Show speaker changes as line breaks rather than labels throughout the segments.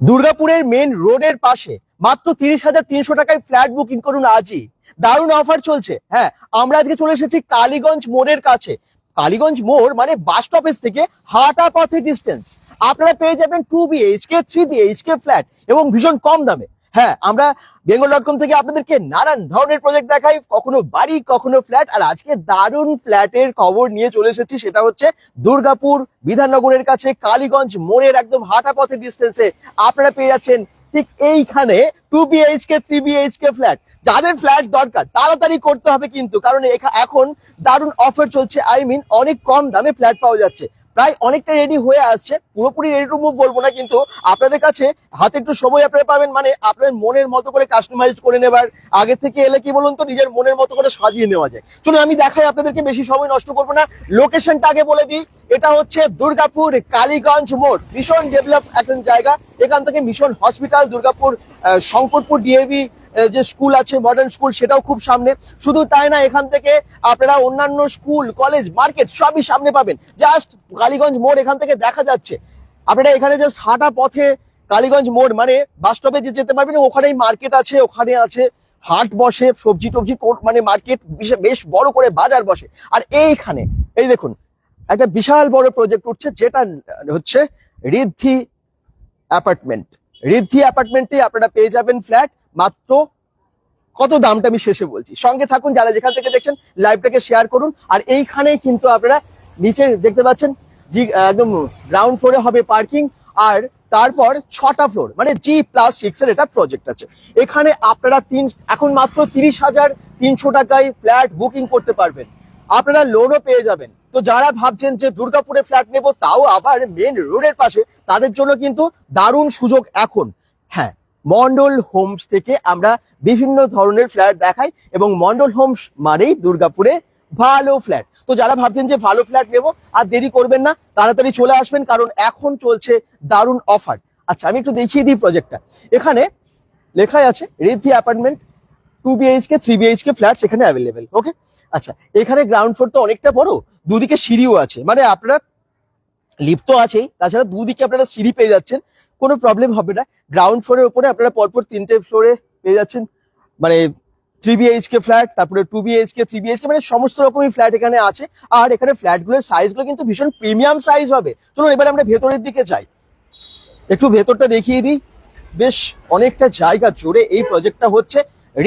দুর্গাপুরের মেন রোডের পাশে মাত্র তিরিশ হাজার তিনশো টাকায় ফ্ল্যাট বুকিং করুন আজই। দারুণ অফার চলছে। হ্যাঁ আমরা আজকে চলে এসেছি কালীগঞ্জ মোড়ের কাছে। কালীগঞ্জ মোড় মানে বাস স্টপেজ থেকে হাঁটা পথে ডিস্টেন্স আপনারা পেয়ে যাবেন two BHK three BHK flat এবং ভীষণ কম দামে। হ্যাঁ আমরা বেঙ্গল ডট কম থেকে আপনাদেরকে নানান ধরনের প্রজেক্ট দেখাই, কখনো বাড়ি, কখনো ফ্ল্যাট আর আজকে দারুণ ফ্ল্যাটের খবর নিয়ে চলে এসেছি, সেটা হচ্ছে দুর্গাপুর বিধাননগরের কাছে, কালীগঞ্জ মোড়ের একদম হাঁটা পথের ডিস্টেন্সে আপনারা পেয়ে যাচ্ছেন ঠিক এইখানে two BHK three BHK flat যাদের ফ্ল্যাট দরকার, তাড়াতাড়ি করতে হবে কিন্তু, কারণ এখা- এখন দারুণ অফার চলছে আই মিন অনেক কম দামে ফ্ল্যাট পাওয়া যাচ্ছে। প্রায় অনেকটা রেডি হয়ে আসছে। পুরোপুরি রেডি টু মুভ বলব না, কিন্তু আপনাদের কাছে হাতে একটু সময় আপনারা পাবেন মানে আপনার মনের মতো করে কাস্টমাইজ করে নেবার। আগে থেকে এলে কি বলুন তো, নিজের মনের মতো করে সাজিয়ে নেওয়া যায়। চলুন, আমি দেখাই আপনাদেরকে, বেশি সময় নষ্ট করব না। লোকেশনটা আগে বলে দিই, এটা হচ্ছে দুর্গাপুর কালীগঞ্জ মোড় ভীষণ ডেভেলপ একটা জায়গা। এখান থেকে mission hospital Durgapur Shankarpur DAV যে স্কুল আছে মডার্ন স্কুল, সেটাও খুব সামনে। শুধু তাই না, এখান থেকে আপনারা অন্যান্য স্কুল কলেজ মার্কেট সবই সামনে পাবেন। জাস্ট কালীগঞ্জ মোড় এখান থেকে দেখা যাচ্ছে। আপনারা এখানে জাস্ট হাঁটা পথে কালীগঞ্জ মোড় মানে বাস স্টপে যে যেতে পারবেন, ওখানেই মার্কেট আছে, ওখানে আছে। হাট বসে, সবজি টবজি মানে মার্কেট বেশ বড় করে বাজার বসে। আর এইখানে, এই দেখুন, একটা বিশাল বড় প্রজেক্ট উঠছে, যেটা হচ্ছে ঋদ্ধি অ্যাপার্টমেন্ট। ঋদ্ধি অ্যাপার্টমেন্টে আপনারা পেয়ে যাবেন ফ্ল্যাট মাত্র কত দামটা আমি শেষে বলছি। সঙ্গে থাকুন যারা যেখান থেকে দেখছেন লাইভটাকে শেয়ার করুন। আর এইখানেই কিন্তু আপনারা নিচে দেখতে পাচ্ছেন, জি, একদম গ্রাউন্ড ফ্লোরে হবে পার্কিং আর তারপর ছটা ফ্লোর মানে জি প্লাস সিক্স এর এটা প্রজেক্ট আছে। এখানে আপনারা তিন, এখন মাত্র তিরিশ হাজার তিনশো টাকায় ফ্ল্যাট বুকিং করতে পারবেন। আপনারা লোনও পেয়ে যাবেন। তো যারা ভাবছেন যে দুর্গাপুরে ফ্ল্যাট নেব, তাও আবার মেন রোডের পাশে, তাদের জন্য কিন্তু দারুণ সুযোগ এখন। হ্যাঁ মন্ডল হোমস থেকে আমরা বিভিন্ন ধরনের ফ্ল্যাট দেখাই এবং মন্ডল হোমস মানেই দুর্গাপুরে ভালো ফ্ল্যাট। তো যারা ভাবছেন যে ভালো ফ্ল্যাট নেব, আর দেরি করবেন না, তাড়াতাড়ি চলে আসবেন, কারণ এখন চলছে দারুণ অফার। আচ্ছা আমি একটু দেখিয়ে দিই প্রজেক্টটা। এখানে লেখাই আছে Riddhi apartment, two BHK three BHK flat সেখানে অ্যাভেলেবেল, ওকে? আচ্ছা এখানে গ্রাউন্ড ফ্লোর তো অনেকটা বড়, দুদিকে সিঁড়িও আছে। মানে আপনারা, লিফট তো আছেই, তাছাড়া দুদিকে আপনারা সিঁড়ি পেয়ে যাচ্ছেন। কোনো প্রবলেম হবে না। গ্রাউন্ড ফ্লোরের উপরে আপনারা পরপর তিনটে ফ্লোরে পেয়ে যাচ্ছেন। মানে থ্রি বিএইচকে ফ্ল্যাট তারপরে টু বিএইচকে থ্রি বিএইচকে মানে সমস্ত রকমই ফ্ল্যাট এখানে আছে। আর এখানে ফ্ল্যাটগুলোর সাইজগুলো কিন্তু ভীষণ প্রিমিয়াম সাইজ হবে। চলুন এবার আমরা ভেতরের দিকে যাই। একটু ভেতরটা দেখিয়ে দিই। বেশ, অনেকটা জায়গা জুড়ে এই প্রজেক্টটা হচ্ছে।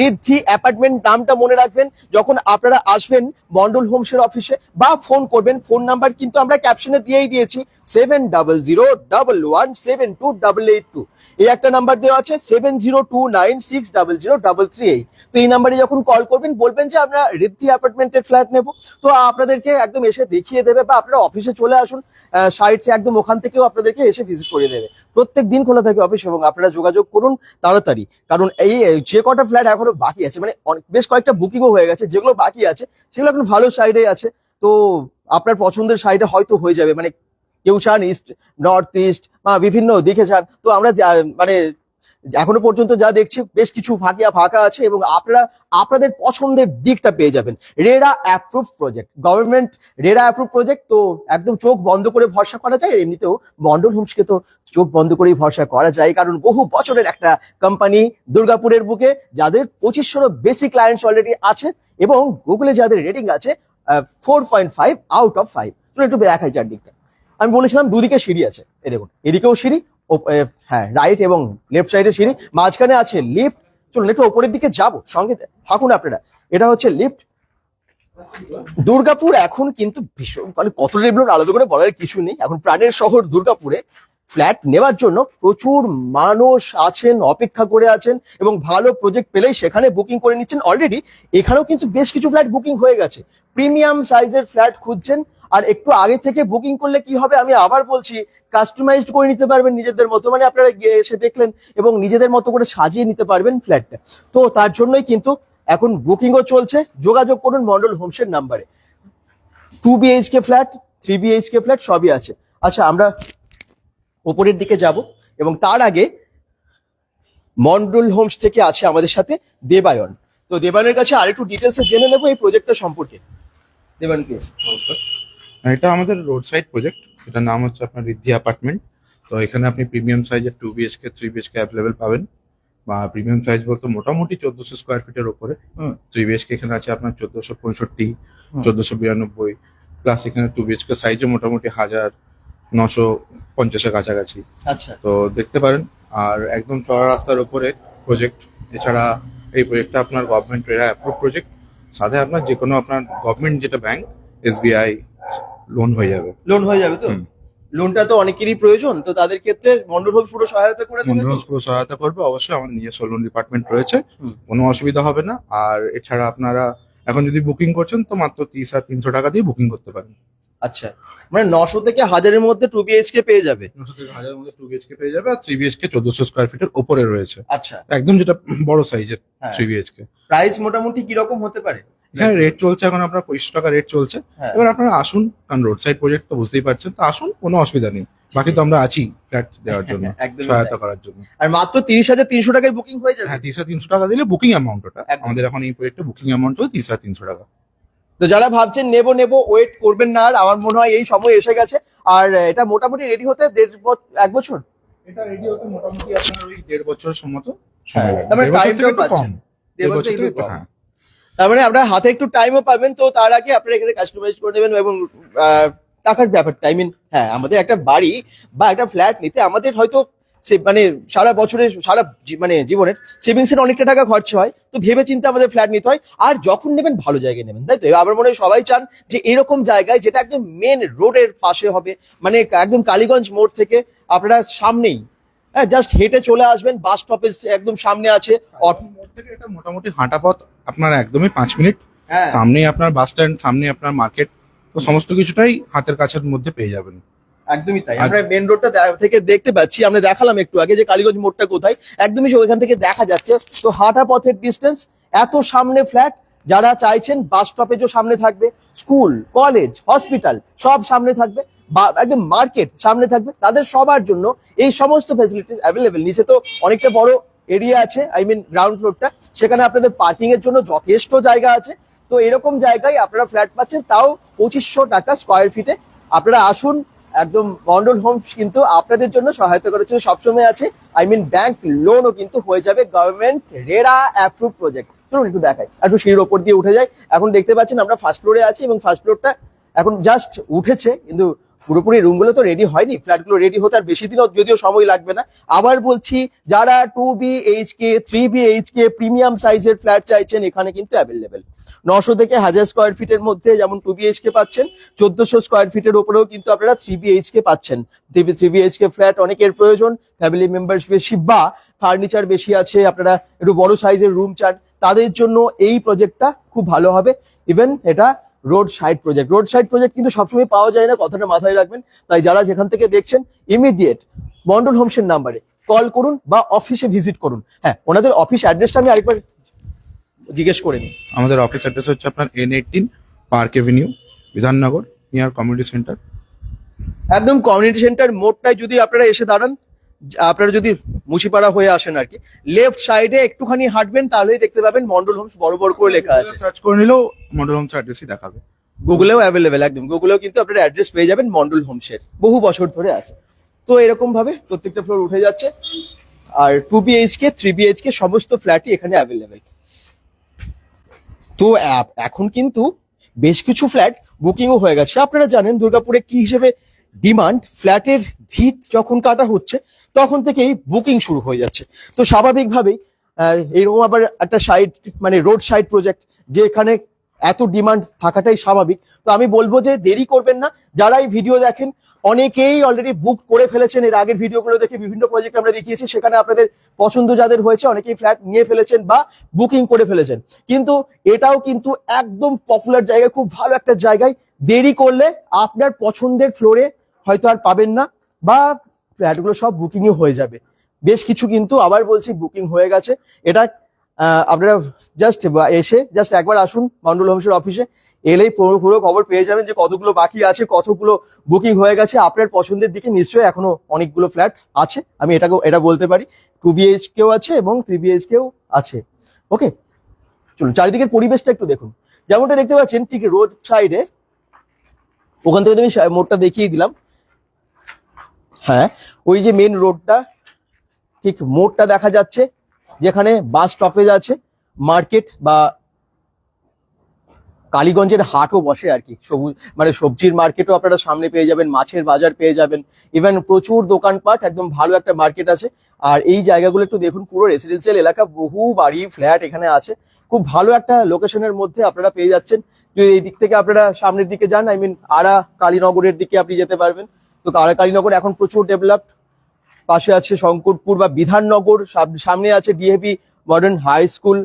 ঋদ্ধি অ্যাপার্টমেন্ট নামটা মনে রাখবেন। যখন আপনারা আসবেন মন্ডল হোমসের অফিসে বা ফোন করবেন, ফোন নাম্বার কিন্তু আমরা ক্যাপশনে দিয়েই দিয়েছি। Seven double zero double one seven two double eight two এই একটা নাম্বার দেওয়া আছে seven zero two nine six double zero double three eight তো এই নাম্বারে যখন কল করবেন, বলবেন যে আমরা ঋদ্ধি অ্যাপার্টমেন্টের ফ্ল্যাট নেব। তো আপনাদেরকে একদম এসে দেখিয়ে দেবে বা আপনারা অফিসে চলে আসুন সাইট একদম ওখান থেকেও আপনাদেরকে এসে ভিজিট করে দেবে। প্রত্যেক দিন খোলা থাকে অফিস এবং আপনারা যোগাযোগ করুন তাড়াতাড়ি। কারণ এই যে কটা ফ্ল্যাট এখনও বাকি আছে। মানে বেশ কয়েকটা বুকিংও হয়ে গেছে, যেগুলো বাকি আছে, সেগুলো এখন ভালো সাইডে আছে। তো আপনার পছন্দের সাইডে হয়তো হয়ে যাবে। মানে কেউ চান ইস্ট নর্থ ইস্ট বা বিভিন্ন দিকে চান। তো আমরা মানে এখনও পর্যন্ত যা দেখছি, বেশ কিছু ফাঁকিয়া ফাঁকা আছে এবং আপনারা, আপনাদের পছন্দের দিকটা পেয়ে যাবেন। RERA approve project government RERA approve project তো একদম চোখ বন্ধ করে ভরসা করা যায় এমনিতেও মন্ডল হোমসকে তো চোখ বন্ধ করেই ভরসা করা যায়, কারণ বহু বছরের একটা কোম্পানি দুর্গাপুরের বুকে, যাদের পঁচিশশোরও বেশি ক্লায়েন্টস অলরেডি আছে এবং গুগলে যাদের রেটিং আছে four point five out of five একটু দেখাই চারদিকটা। আমি বলেছিলাম দুদিকে সিঁড়ি আছে এ দেখুন, এদিকেও সিঁড়ি হ্যাঁ রাইট এবং লেফট সাইডে সিঁড়ি, মাঝখানে আছে লিফট চলুন, একটু ওপরের দিকে যাব, সঙ্গে থাকুন আপনারা। এটা হচ্ছে লিফট দুর্গাপুর এখন কিন্তু ভীষণ মানে কত লেভেলের আলাদা করে বলার কিছু নেই। এখন প্রাণের শহর দুর্গাপুরে। ফ্ল্যাট নেওয়ার জন্য প্রচুর মানুষ আছেন, অপেক্ষা করে আছেন এবং ভালো প্রজেক্ট পেলেই সেখানে বুকিং করে নিচ্ছেন অলরেডি এখানেও কিন্তু বেশ কিছু ফ্ল্যাট বুকিং হয়ে গেছে। প্রিমিয়াম সাইজের ফ্ল্যাট খুঁজছেন আর একটু আগে থেকে বুকিং করলে কি হবে আমি আবার বলছি কাস্টমাইজড করে নিতে পারবেন নিজেদের মতো মানে আপনারা গিয়ে এসে দেখলেন এবং নিজেদের মতো করে সাজিয়ে নিতে পারবেন ফ্ল্যাটটা তো তার জন্যই কিন্তু এখন বুকিংও চলছে। যোগাযোগ করুন মন্ডল হোমসের নাম্বারে two BHK flat three BHK flat সবই আছে। আচ্ছা আমরা ওপরের দিকে যাব এবং তার আগে মন্ডল হোমস থেকে আছে আমাদের সাথে দেবায়ন। তো দেবায়নের কাছে আরেকটু ডিটেলসে জেনে নেব এই প্রজেক্টটা সম্পর্কে। দেবায়ন প্লিজ
নমস্কার। এটা আমাদের রোড সাইড প্রজেক্ট এটার নাম হচ্ছে আপনার ঋদ্ধি অ্যাপার্টমেন্ট তো এখানে আপনি প্রিমিয়াম সাইজের two BHK three BHK available পাবেন। বা প্রিমিয়াম সাইজ বলতে মোটামুটি চোদ্দশো স্কোয়ার ফিটের ওপরে
হুম।
থ্রি বিএচকে এখানে আছে আপনার চোদ্দশো পঁয়ষট্টি। চোদ্দশো বিরানব্বই। প্লাস এখানে টু বিএচকে সাইজে মোটামুটি হাজার নশো পঞ্চাশের কাছাকাছি।
আচ্ছা।
তো দেখতে পারেন আর একদম চড়া রাস্তার উপরে প্রজেক্ট এছাড়া এই প্রজেক্টটা আপনার গভর্নমেন্ট এরা অ্যাপ্রুভ প্রজেক্ট সাথে আপনার যে কোনো আপনার গভর্নমেন্ট যেটা ব্যাংক এসবিআই লোন হয়ে যাবে।
লোন হয়ে যাবে তো? লোনটা তো অনেকেরই প্রয়োজন তো তাদের ক্ষেত্রে মন্ডল হোম পুরো সহায়তা করে দেবে তো?
পুরো সহায়তা করবে অবশ্যই আমাদের নিজস্ব লোন ডিপার্টমেন্ট রয়েছে। কোনো অসুবিধা হবে না আর এছাড়া আপনারা এখন যদি বুকিং করছেন তো মাত্র তিরিশ আর তিনশো টাকা দিয়ে বুকিং করতে পারেন।
আচ্ছা মানে নশো থেকে হাজারের মধ্যে টু বিএইচকে পেয়ে যাবে?
নশো থেকে হাজারের মধ্যে টু বিএচকে পেয়ে যাবে আর থ্রি বিএচকে চোদ্দশো স্কোয়ার ফিটের ওপরে রয়েছে।
আচ্ছা।
একদম যেটা বড় সাইজের থ্রি বিএচকে
প্রাইস মোটামুটি কীরকম হতে পারে?
হ্যাঁ রেট চলছে এখন আপনার পঁচিশশো টাকা রেট চলছে।
হ্যাঁ।
এবার আপনারা আসুন কারণ রোড সাইড প্রজেক্ট তো বুঝতেই পারছেন তো আসুন কোনো অসুবিধা নেই। বাকি তো আমরা আছি ফ্ল্যাট দেওয়ার জন্য
একদম
সহায়তা করার জন্য।
আর মাত্র তিরিশ হাজার তিনশো টাকায় বুকিং হয়ে যাবে?
হ্যাঁ তিনশো তিনশো টাকা দিলে বুকিং অ্যামাউন্ট ওটা। আমাদের এখন এই প্রজেক্টে বুকিং অ্যামাউন্ট হলো তিনশো তিনশো টাকা।
তো যারা ভাবছেন নেব নেব ওয়েট করবেন না আর আমার মনে হয় এই সময় এসে গেছে। আর এটা মোটামুটি রেডি হতে দেড় এক বছর?
এটা রেডি হতে মোটামুটি আপনার ওই দেড় বছরের সম্মত
হ্যাঁ, মানে
বছর
time
থেকে
টাও
একটু
পাচ্ছেন।
কম।
দেড়
দেড়
বছর
বছর
একটু
থেকে
কম।
হ্যাঁ
তার মানে আপনার হাতে একটু টাইমও পাবেন তো তার আগে আপনারা এখানে কাস্টমাইজ করে নেবেন এবং আহ, টাকার ব্যাপারটা আই মিন হ্যাঁ আমাদের একটা বাড়ি বা একটা ফ্ল্যাট নিতে আমাদের হয়তো সে মানে সারা বছরের সারা মানে জীবনের সেভিংস এর অনেকটা টাকা খরচ হয় তো ভেবে চিন্তে আমাদের ফ্ল্যাট নিতে হয়। আর যখন নেবেন ভালো জায়গায় নেবেন তাই তো? আমার মনে হয় সবাই চান যে এরকম জায়গায় যেটা একদম মেন রোডের পাশে হবে মানে একদম কালীগঞ্জ মোড় থেকে আপনারা সামনেই হ্যাঁ জাস্ট হেঁটে চলে আসবেন বাস স্টপেজ একদম সামনে আছে অটো
মোড় থেকে এটা মোটামুটি হাঁটা পথ আপনার একদমই পাঁচ মিনিট।
হ্যাঁ।
সামনেই আপনার বাস স্ট্যান্ড সামনে আপনার মার্কেট তো সমস্ত কিছুটাই হাতের কাছের মধ্যে পেয়ে যাবেন।
একদমই তাই। আমরা মেন রোডটা থেকে দেখতে পাচ্ছি আমরা দেখালাম একটু আগে যে কালীগঞ্জ মোড়টা কোথায়। একদমই ওইখান থেকে দেখা যাচ্ছে। তো হাঁটা পথের ডিস্টেন্স এত সামনে ফ্ল্যাট যারা চাইছেন বাস স্টপেজও সামনে থাকবে স্কুল কলেজ হসপিটাল সব সামনে থাকবে একদম মার্কেট সামনে থাকবে। তাদের সবার জন্য এই সমস্ত ফেসিলিটিস অ্যাভেলেবেল নিচে তো অনেকটা বড় এরিয়া আছে আই মিন গ্রাউন্ড ফ্লোরটা সেখানে আপনাদের পার্কিং এর জন্য যথেষ্ট জায়গা আছে। তো এরকম জায়গায় আপনারা ফ্ল্যাট পাচ্ছেন তাও পঁচিশশো টাকা স্কোয়ার ফিটে আপনারা আসুন একদম মন্ডল হোমস কিন্তু আপনাদের জন্য সহায়তা করার জন্য সবসময় আছে। আই মিন ব্যাংক লোনও কিন্তু হয়ে যাবে গভর্নমেন্ট রেরা অ্যাপ্রুভ প্রজেক্ট চলুন একটু দেখাই। একটু সিঁড়ির ওপর দিয়ে উঠে যায় এখন দেখতে পাচ্ছেন আমরা ফার্স্ট ফ্লোরে আছি এবং ফার্স্ট ফ্লোরটা এখন জাস্ট উঠেছে, কিন্তু পুরোপুরি রুমগুলো তো রেডি হয়নি ফ্ল্যাটগুলো রেডি হতে আর বেশি দিনও যদিও সময় লাগবে না। আবার বলছি, যারা two B HK three B HK premium সাইজের ফ্ল্যাট চাইছেন, এখানে কিন্তু অ্যাভেলেবেল নশো থেকে হাজার স্কোয়ার ফিটের মধ্যে যেমন টু বিএইচকে পাচ্ছেন, চোদ্দশো স্কোয়ার ফিটের উপরেও কিন্তু আপনারা থ্রি বিএইচকে পাচ্ছেন। থ্রি বিএইচকে ফ্ল্যাট অনেকের প্রয়োজন ফ্যামিলি মেম্বার্স বেশি বা ফার্নিচার বেশি আছে, আপনারা একটু বড় সাইজের রুম চান, তাদের জন্য এই প্রজেক্টটা খুব ভালো হবে। ইভেন এটা road side project road side project কিন্তু সবসময় পাওয়া যায় না কথাটা মাথায় রাখবেন। তাই যারা যেখান থেকে দেখছেন ইমিডিয়েট মন্ডল হোমসের নাম্বারে কল করুন বা অফিসে ভিজিট করুন। হ্যাঁ ওনাদের অফিস অ্যাড্রেসটা আমি আরেকবার জিজ্ঞেস করে নিই।
আমাদের অফিস অ্যাড্রেস হচ্ছে আপনার N eighteen park avenue Bidhannagar near community centre
একদম কমিউনিটি সেন্টার মোড়টায় যদি আপনারা এসে দাঁড়ান আপনারা যদি মুচিপাড়া হয়ে আসেন আর কি লেফট সাইডে একটুখানি হাঁটবেন তাহলেই দেখতে পাবেন মন্ডল হোমস বড় বড় করে লেখা আছে।
সার্চ করে নিলেও মন্ডল হোমস অ্যাড্রেসই দেখাবে।
গুগলেও অ্যাভেলেবেল একদম। গুগলেও কিন্তু আপনারা অ্যাড্রেস পেয়ে যাবেন মন্ডল হোমসের বহু বছর ধরে আছে। তো এরকম ভাবে প্রত্যেকটা ফ্লোর উঠে যাচ্ছে। আর টু বিএইচকে থ্রি বিএইচকে সমস্ত ফ্ল্যাটই এখানে অ্যাভেলেবেল তো এখন কিন্তু বেশ কিছু ফ্ল্যাট বুকিংও হয়ে গেছে। আপনারা জানেন দুর্গাপুরে কি হিসেবে ডিমান্ড ফ্ল্যাটের ভিত যখন কাটা হচ্ছে তখন থেকেই বুকিং শুরু হয়ে যাচ্ছে। তো স্বাভাবিকভাবেই এরকম আবার একটা সাইড মানে রোড সাইড প্রজেক্ট যে এখানে এত ডিমান্ড থাকাটাই স্বাভাবিক। তো আমি বলব যে দেরি করবেন না। যারা এই ভিডিও দেখেন, অনেকেই অলরেডি বুক করে ফেলেছেন। এর আগের ভিডিওগুলো দেখে বিভিন্ন প্রজেক্ট আমরা দেখিয়েছি। সেখানে আপনাদের পছন্দ যাদের হয়েছে, অনেকেই ফ্ল্যাট নিয়ে ফেলেছেন বা বুকিং করে ফেলেছেন। কিন্তু এটাও কিন্তু একদম পপুলার জায়গায় খুব ভালো একটা জায়গায়। দেরি করলে আপনার পছন্দের ফ্লোরে হয়তো আর পাবেন না বা ফ্ল্যাটগুলো সব বুকিংই হয়ে যাবে। বেশ কিছু কিন্তু আবার বলছি বুকিং হয়ে গেছে। এটা আপনারা জাস্ট এসে জাস্ট একবার আসুন মন্ডল হোমসের অফিসে, এলেই পুরো খবর পেয়ে যাবেন যে কতগুলো বাকি আছে, কতগুলো বুকিং হয়ে গেছে। আপনার পছন্দের দিকে নিশ্চয়ই এখনও অনেকগুলো ফ্ল্যাট আছে। আমি এটাকে, এটা বলতে পারি। টু বিএইচকেও আছে এবং থ্রি বিএইচকেও আছে। ওকে চলুন, চারিদিকের পরিবেশটা একটু দেখুন। যেমনটা দেখতে পাচ্ছেন, ঠিক রোড সাইডে, ওখান থেকে আমি মোড়টা দেখিয়ে দিলাম। হ্যাঁ ওই যে মেন রোডটা ঠিক মোড়টা দেখা যাচ্ছে, যেখানে বাস স্টপেজ আছে মার্কেট বা কালীগঞ্জের হাটও বসে আর কি, সবুজ মানে সবজির মার্কেটও আপনারা সামনে পেয়ে যাবেন, মাছের বাজার পেয়ে যাবেন ইভেন প্রচুর দোকানপাট, একদম ভালো একটা মার্কেট আছে, আর এই জায়গাগুলো একটু দেখুন, পুরো রেসিডেন্সিয়াল এলাকা, বহু বাড়ি ফ্ল্যাট এখানে আছে, খুব ভালো একটা লোকেশনের মধ্যে আপনারা পেয়ে যাচ্ছেন, যদি এই দিক থেকে আপনারা সামনের দিকে যান আই মিন আরা কালীনগরের দিকে আপনি যেতে পারবেন তো কালীনগর এখন প্রচুর ডেভেলপড পাশে আছে শঙ্করপুর বা বিধাননগর সাম- সামনে আছে DAP modern high school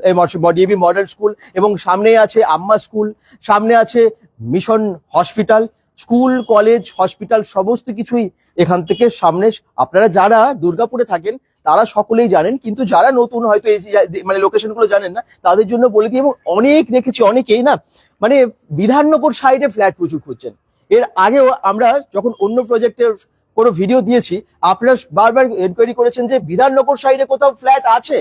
DAP modern school এবং সামনে আছে আম্মা স্কুল সামনে আছে mission hospital school college hospital সমস্ত কিছুই এখান থেকে সামনে। আপনারা যারা দুর্গাপুরে থাকেন, তারা সকলেই জানেন, কিন্তু যারা নতুন হয়তো এই মানে লোকেশনগুলো জানেন না, তাদের জন্য বলে দিই, এবং অনেক দেখেছি অনেকেই না মানে বিধাননগর সাইডে ফ্ল্যাট প্রচুর খুঁজছেন। এর আগেও আমরা যখন অন্য প্রজেক্টের কোনো ভিডিও দিয়েছি, আপনারা বারবার এনকোয়ারি করেছেন যে বিধাননগর সাইডে কোথাও ফ্ল্যাট আছে?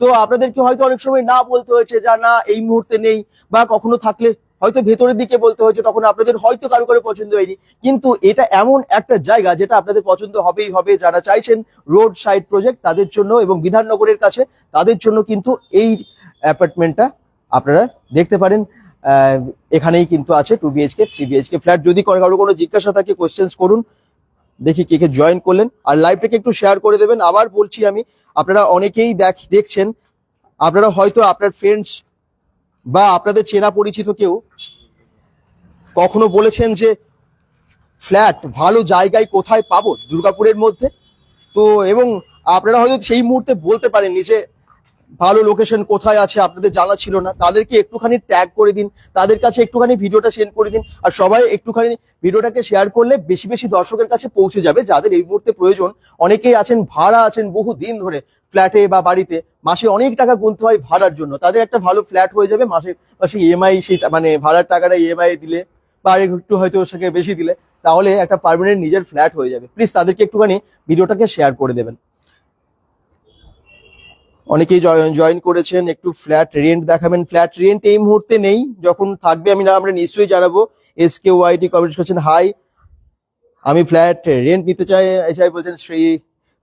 তো আপনাদেরকে হয়তো অনেক সময় না বলতে হয়েছে যা, না, এই মুহূর্তে নেই বা কখনো থাকলে হয়তো ভেতরের দিকে বলতে হয়েছে, তখন আপনাদের হয়তো কারও কারও পছন্দ হয়নি। কিন্তু এটা এমন একটা জায়গা যেটা আপনাদের পছন্দ হবেই হবে, যারা চাইছেন রোড সাইড প্রজেক্ট তাদের জন্য এবং বিধাননগরের কাছে তাদের জন্য কিন্তু এই অ্যাপার্টমেন্টটা আপনারা দেখতে পারেন। এখানেই কিন্তু আছে two BHK three BHK flat যদি কারও কোনো জিজ্ঞাসা থাকে কোয়েশ্চেন্স করুন, দেখি কে কে জয়েন করলেন। আর লাইভটাকে একটু শেয়ার করে দেবেন। আবার বলছি আমি, আপনারা অনেকেই দেখ, দেখছেন, আপনারা হয়তো আপনার ফ্রেন্ডস বা আপনাদের চেনা পরিচিত কেউ কখনো বলেছেন যে ফ্ল্যাট ভালো জায়গায় কোথায় পাবো? দুর্গাপুরের মধ্যে। তো, এবং আপনারা হয়তো সেই মুহূর্তে বলতে পারেননি যে ভালো লোকেশন কোথায় আছে আপনাদের জানা ছিল না, তাদেরকে একটুখানি ট্যাগ করে দিন, তাদের কাছে একটুখানি ভিডিওটা সেন্ড করে দিন, আর সবাই একটুখানি ভিডিওটাকে শেয়ার করলে বেশি বেশি দর্শকের কাছে পৌঁছে যাবে, যাদের এই মুহূর্তে প্রয়োজন। অনেকেই আছেন ভাড়া আছেন বহু দিন ধরে ফ্ল্যাটে বা বাড়িতে, মাসে অনেক টাকা গুনতে হয় ভাড়ার জন্য। তাদের একটা ভালো ফ্ল্যাট হয়ে যাবে, মাসে মাসে ইএমআই সেই মানে ভাড়ার টাকাটা ইএমআই দিলে, বা একটু হয়তো সেখানে বেশি দিলে, তাহলে একটা পার্মানেন্ট নিজের ফ্ল্যাট হয়ে যাবে। প্লিজ তাদেরকে একটুখানি ভিডিওটাকে শেয়ার করে দেবেন। অনেকেই জয়েন করেছেন, একটু ফ্ল্যাট রেন্ট দেখাবেন। ফ্ল্যাট রেন্ট এই মুহূর্তে নেই, যখন থাকবে আমি না আমরা নিশ্চয়ই জানাব। এস কে ওয়াইটি কমেন্ট করছেন হাই আমি ফ্ল্যাট রেন্ট নিতে চাই। চাই বলছেন, শ্রী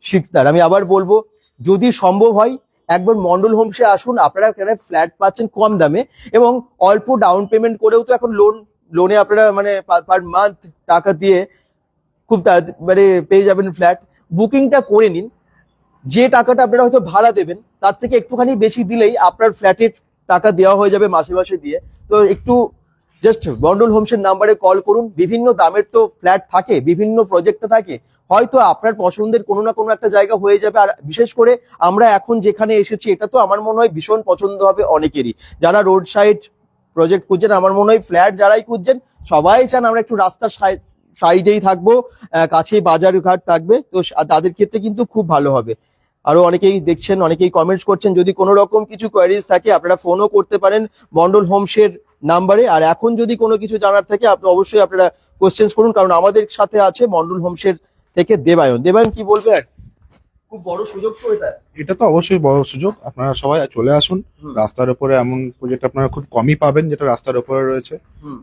শিকদার। আমি আবার বলব, যদি সম্ভব হয়, একবার মন্ডল হোমসে আসুন। আপনারা এখানে ফ্ল্যাট পাচ্ছেন কম দামে এবং অল্প ডাউন পেমেন্ট করেও তো এখন লোন লোনে আপনারা মানে পার মান্থ টাকা দিয়ে খুব তাড়াতাড়ি মানে পেয়ে যাবেন ফ্ল্যাট বুকিংটা করে নিন। যে টাকাটা আপনারা হয়তো ভাড়া দেবেন, তার থেকে একটুখানি বেশি দিলেই আপনার ফ্ল্যাটের টাকা দেওয়া হয়ে যাবে মাসে মাসে দিয়ে। তো একটু জাস্ট বন্ডল হোমসের নাম্বারে কল করুন। বিভিন্ন দামের তো ফ্ল্যাট থাকে, বিভিন্ন প্রজেক্টে থাকে। হয়তো আপনার পছন্দের কোনো না কোনো একটা জায়গা হয়ে যাবে। আর বিশেষ করে আমরা এখন যেখানে এসেছি, এটা তো আমার মনে হয় ভীষণ পছন্দ হবে অনেকেরই। যারা রোড সাইড প্রজেক্ট খুঁজছেন, আমার মনে হয় ফ্ল্যাট যারাই খুঁজছেন, সবাই চান আমরা একটু রাস্তার সাইড সাইডেই থাকব কাছেই বাজার ঘাট থাকবে। তো তাদের ক্ষেত্রে কিন্তু খুব ভালো হবে। আরও অনেকেই দেখছেন অনেকেই কমেন্টস করছেন যদি কোনো রকম কিছু কোয়ারিজ থাকে আপনারা ফোনও করতে পারেন মন্ডল হোমসের নাম্বারে আর এখন যদি কোনো কিছু জানার থাকে আপনি অবশ্যই আপনারা কোশ্চেন্স করুন কারণ আমাদের সাথে আছে মন্ডল হোমসের থেকে দেবায়ন। দেবায়ন কি বলবে? আর খুব বড় সুযোগ তো এটা।
এটা তো অবশ্যই বড় সুযোগ। আপনারা সবাই চলে আসুন। রাস্তার উপরে এমন প্রজেক্ট আপনারা খুব কমই পাবেন যেটা রাস্তার উপরে রয়েছে।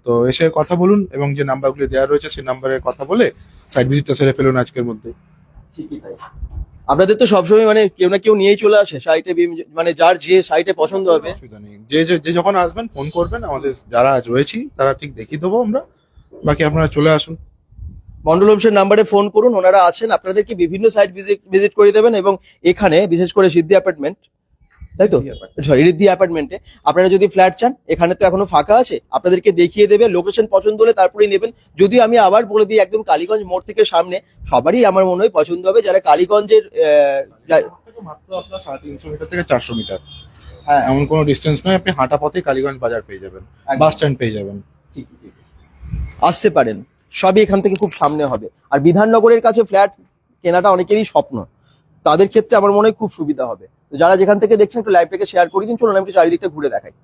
তো এসে কথা বলুন এবং যে নাম্বারগুলি দেওয়া রয়েছে সেই নাম্বারে কথা বলে সাইড ভিজিটটা সেরে ফেলুন আজকের মধ্যে।
ঠিকই তাই। আপনাদের তো সবসময় মানে কেউ না কেউ নিয়েই চলে আসে সাইটে মানে যার যে সাইটে পছন্দ হবে।
অসুবিধা নেই। যে যে- যে যখন আসবেন ফোন করবেন আমাদের যারা আজ রয়েছি তারা ঠিক দেখিয়ে দেবো আমরা। বাকি আপনারা চলে আসুন।
মন্ডল হোমসের নাম্বারে ফোন করুন ওনারা আছেন। আপনাদেরকে বিভিন্ন সাইট ভিজিট ভিজিট করে দেবেন এবং এখানে বিশেষ করে সিদ্ধি অ্যাপার্টমেন্ট তাই তো? সরি রিদ্ধি অ্যাপার্টমেন্টে আপনারা যদি ফ্ল্যাট চান এখানে তো এখনও ফাঁকা আছে। আপনাদেরকে দেখিয়ে দেবে লোকেশন পছন্দ হলে তারপরেই নেবেন। যদিও আমি আবার বলে দিই একদম কালীগঞ্জ মোড় থেকে সামনে সবারই আমার মনে হয় পছন্দ হবে। যারা কালীগঞ্জের
মাত্র আপনার সাড়ে তিনশো মিটার থেকে চারশো মিটার।
হ্যাঁ।
এমন কোনো ডিস্টেন্স নয় আপনি হাঁটা পথে কালীগঞ্জ বাজার পেয়ে যাবেন। বাস স্ট্যান্ড পেয়ে যাবেন।
আসতে পারেন। সবই এখান থেকে খুব সামনে হবে। আর বিধাননগরের কাছে ফ্ল্যাট কেনাটা অনেকেরই স্বপ্ন। তাদের ক্ষেত্রে আমার মনে হয় খুব সুবিধা হবে। যারা যেখান থেকে দেখছেন একটু লাইভটাকে শেয়ার করে দিন, চলুন, আমি চারিদিকটা ঘুরে দেখাই।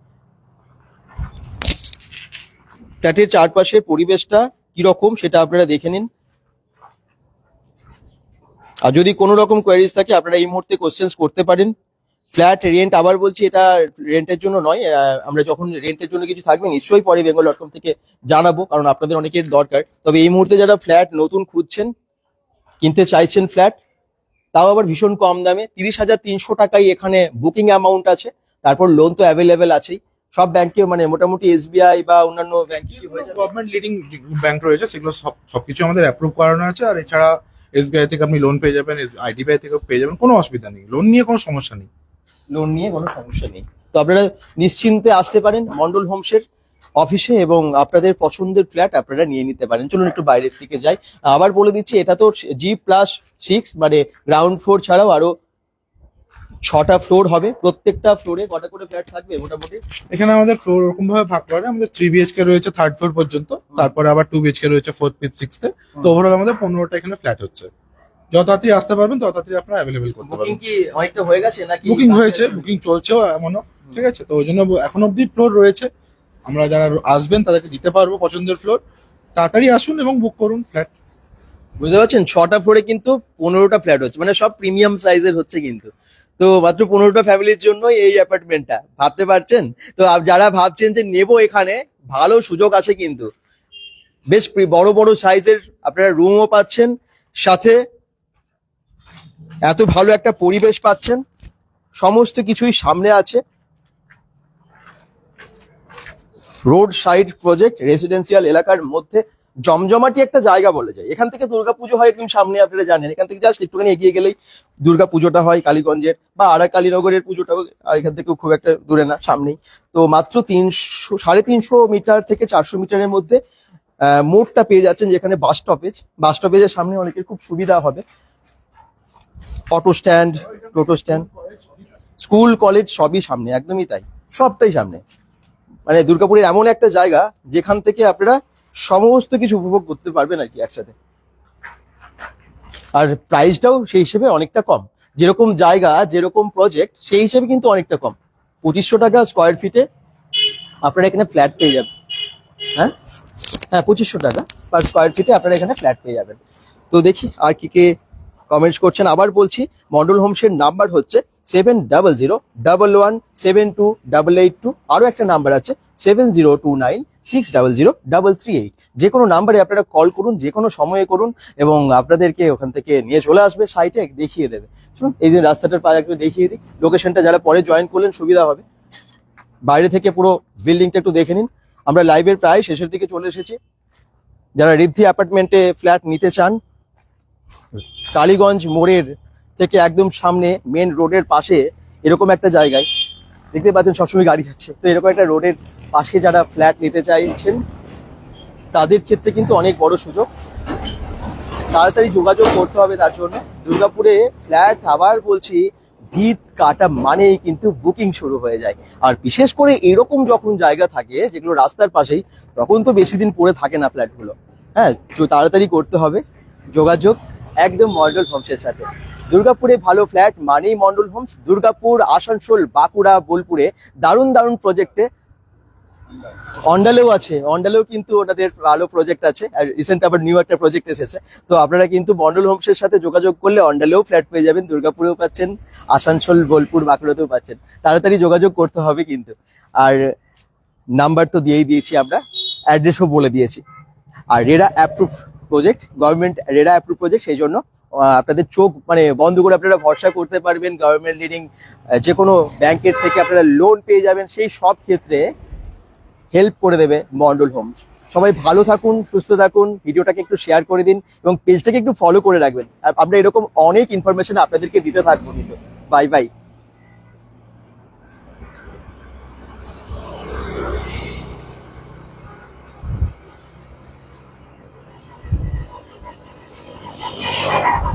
ফ্ল্যাটের চারপাশে পরিবেশটা কীরকম সেটা আপনারা দেখে নিন। আর যদি কোনো রকম কোয়ারিজ থাকে, আপনারা এই মুহূর্তে কোশ্চেন্স করতে পারেন। ফ্ল্যাট রেন্ট আবার বলছি, এটা রেন্টের জন্য নয় আমরা যখন রেন্টের জন্য কিছু থাকবে, নিশ্চয়ই পরে বেঙ্গল ডট কম থেকে জানাব, কারণ আপনাদের অনেকের দরকার। তবে এই মুহূর্তে যারা ফ্ল্যাট নতুন খুঁজছেন, কিনতে চাইছেন ফ্ল্যাট তাও আবার ভীষণ কম দামে। তিরিশ হাজার তিনশো টাকাই এখানে বুকিং অ্যামাউন্ট আছে। তারপর লোন তো অ্যাভেলেবেল আছেই। সব ব্যাংকে মানে মোটামুটি এসবিআই বা অন্যান্য ব্যাংকে
গভর্নমেন্ট লিডিং ব্যাংক রয়েছে সেগুলো সব সবকিছু আমাদের অ্যাপ্রুভ করানো আছে। আর এছাড়া এসবিআই থেকে আপনি লোন পেয়ে যাবেন আইডিবিআই থেকে পেয়ে যাবেন কোনো অসুবিধা নেই। লোন নিয়ে কোনো সমস্যা নেই।
লোন নিয়ে কোনো সমস্যা নেই। তো আপনারা নিশ্চিন্তে আসতে পারেন। মন্ডল হোমসের অফিসে এবং আপনাদের পছন্দের ফ্ল্যাট আপনারা নিয়ে নিতে পারেন। চলুন একটু বাইরের দিকে যাই। আবার বলে দিচ্ছি এটা তো জি প্লাস সিক্স মানে গ্রাউন্ড ফ্লোর ছাড়াও আরও ছটা ফ্লোর হবে। প্রত্যেকটা ফ্লোরে কটা করে ফ্ল্যাট থাকবে মোটামুটি?
এখানে আমাদের ফ্লোর ওরকম ভাবে ভাগ করা আমাদের থ্রি বিএচকে রয়েছে থার্ড ফ্লোর পর্যন্ত। তারপরে আবার টু বিএচকে রয়েছে ফোর্থ ফিফথ সিক্সথ তো ওভারঅল আমাদের পনেরোটা এখানে ফ্ল্যাট হচ্ছে। যত তাড়াতাড়ি আসতে পারবেন তত তাড়াতাড়ি আপনারা অ্যাভেলেবেল করতে
বুকিং
পারবেন।
কি অনেকটা হয়ে গেছে নাকি?
বুকিং হয়েছে বুকিং চলছেও এমনও। ঠিক আছে? তো ওই জন্য এখন অব্দি ফ্লোর রয়েছে। আমরা যারা আসবেন তাদেরকে দিতে পারব পছন্দের ফ্লোর তাড়াতাড়ি আসুন এবং বুক করুন ফ্ল্যাট
বুঝতে পারছেন? ছটা ফ্লোরে কিন্তু পনেরোটা ফ্ল্যাট হচ্ছে। মানে সব প্রিমিয়াম সাইজের হচ্ছে কিন্তু। তো মাত্র পনেরোটা ফ্যামিলির জন্য এই অ্যাপার্টমেন্টটা ভাবতে পারছেন? তো যারা ভাবছেন যে নেব এখানে, ভালো সুযোগ আছে কিন্তু। বেশ বড় বড় সাইজের আপনারা রুমও পাচ্ছেন। সাথে এত ভালো একটা পরিবেশ পাচ্ছেন। সমস্ত কিছুই সামনে আছে। রোড সাইড প্রজেক্ট রেসিডেন্সিয়াল এলাকার মধ্যে জমজমাটি একটা জায়গা বলে যায়। এখান থেকে দুর্গাপুজো হয় একদম সামনে আপনারা জানেন। এখান থেকে জাস্ট একটুখানি এগিয়ে গেলেই দুর্গাপুজোটা হয়, কালীগঞ্জের বা আড়া কালীনগরের পুজোটাও আর এখান থেকেও খুব একটা দূরে না, সামনেই। তো মাত্র তিনশো, সাড়ে তিনশো মিটার থেকে চারশো মিটারের মধ্যে মোড়টা পেয়ে যাচ্ছেন যেখানে বাস স্টপেজ বাস স্টপেজের সামনে অনেকের খুব সুবিধা হবে। Auto stand toto stand school college সবই সামনে, একদমই তাই। সবটাই সামনে। মানে দুর্গাপুরের এমন একটা জায়গা যেখান থেকে আপনারা সমস্ত কিছু উপভোগ করতে পারবেন আর কি একসাথে। আর প্রাইসটাও সেই হিসেবে অনেকটা কম। যেরকম জায়গা, যেরকম প্রজেক্ট সেই হিসেবে কিন্তু অনেকটা কম। পঁচিশশো টাকা স্কোয়ার ফিটে আপনারা এখানে ফ্ল্যাট পেয়ে যাবেন। হ্যাঁ? হ্যাঁ পঁচিশশো টাকা পার স্কোয়ার ফিটে আপনারা এখানে ফ্ল্যাট পেয়ে যাবেন। তো দেখি আর কি কে কমেন্টস করছেন। আবার বলছি, মন্ডল হোমসের নাম্বার হচ্ছে seven double zero double one seven two double eight two আরও একটা নাম্বার আছে seven zero two nine six double zero double three eight যে কোনো নাম্বারে আপনারা কল করুন, যে কোনো সময়ে করুন এবং আপনাদেরকে ওখান থেকে নিয়ে চলে আসবে সাইটে দেখিয়ে দেবে। শুনুন এই যে রাস্তাটার পায়ে একটু দেখিয়ে দিই। লোকেশনটা যারা পরে জয়েন করলেন, সুবিধা হবে। বাইরে থেকে পুরো বিল্ডিংটা একটু দেখে নিন। আমরা লাইভের প্রায় শেষের দিকে চলে এসেছি। যারা ঋদ্ধি অ্যাপার্টমেন্টে ফ্ল্যাট নিতে চান কালীগঞ্জ মোড়ের থেকে একদম সামনে মেন রোডের পাশে এরকম একটা জায়গায়। দেখতে পাচ্ছেন সবসময় গাড়ি যাচ্ছে। তো এরকম একটা রোডের পাশে যারা ফ্ল্যাট নিতে চাইছেন, তাদের ক্ষেত্রে কিন্তু অনেক বড় সুযোগ। তাড়াতাড়ি যোগাযোগ করতে হবে তার জন্য। দুর্গাপুরে ফ্ল্যাট আবার বলছি, ভিত কাটা মানেই কিন্তু বুকিং শুরু হয়ে যায়। আর বিশেষ করে এরকম যখন জায়গা থাকে, যেগুলো রাস্তার পাশেই, তখন তো বেশি দিন পড়ে থাকে না ফ্ল্যাটগুলো হ্যাঁ তাড়াতাড়ি করতে হবে। যোগাযোগ একদম মন্ডল হোমসের সাথে। দুর্গাপুরে ভালো ফ্ল্যাট, মানেই মন্ডল হোমস। দুর্গাপুর, আসানসোল, বাঁকুড়া, বোলপুরে দারুণ দারুণ প্রজেক্টে অন্ডালেও আছে, অন্ডালেও কিন্তু ওনাদের ভালো প্রজেক্ট আছে। আর রিসেন্ট আবার নিউ একটা প্রজেক্ট এসেছে। তো আপনারা কিন্তু মন্ডল হোমসের সাথে যোগাযোগ করলে অন্ডালেও ফ্ল্যাট পেয়ে যাবেন, দুর্গাপুরেও পাচ্ছেন, আসানসোল, বোলপুর, বাঁকুড়াতেও পাচ্ছেন। তাড়াতাড়ি যোগাযোগ করতে হবে কিন্তু। আর নাম্বার তো দিয়েই দিয়েছি আমরা অ্যাড্রেসও বলে দিয়েছি। আর এরা approve project government RERA approve project সেই জন্য আপনাদের চোখ মানে বন্ধ করে আপনারা ভরসা করতে পারবেন গভর্নমেন্ট লিডিং যে কোনো ব্যাংকের থেকে আপনারা লোন পেয়ে যাবেন, সেই সব ক্ষেত্রে হেল্প করে দেবে মন্ডল হোম সবাই ভালো থাকুন, সুস্থ থাকুন, ভিডিওটাকে একটু শেয়ার করে দিন এবং পেজটাকে একটু ফলো করে রাখবেন। আমরা এরকম অনেক ইনফরমেশন আপনাদেরকে দিতে থাকব কিন্তু। Bye bye Yeah.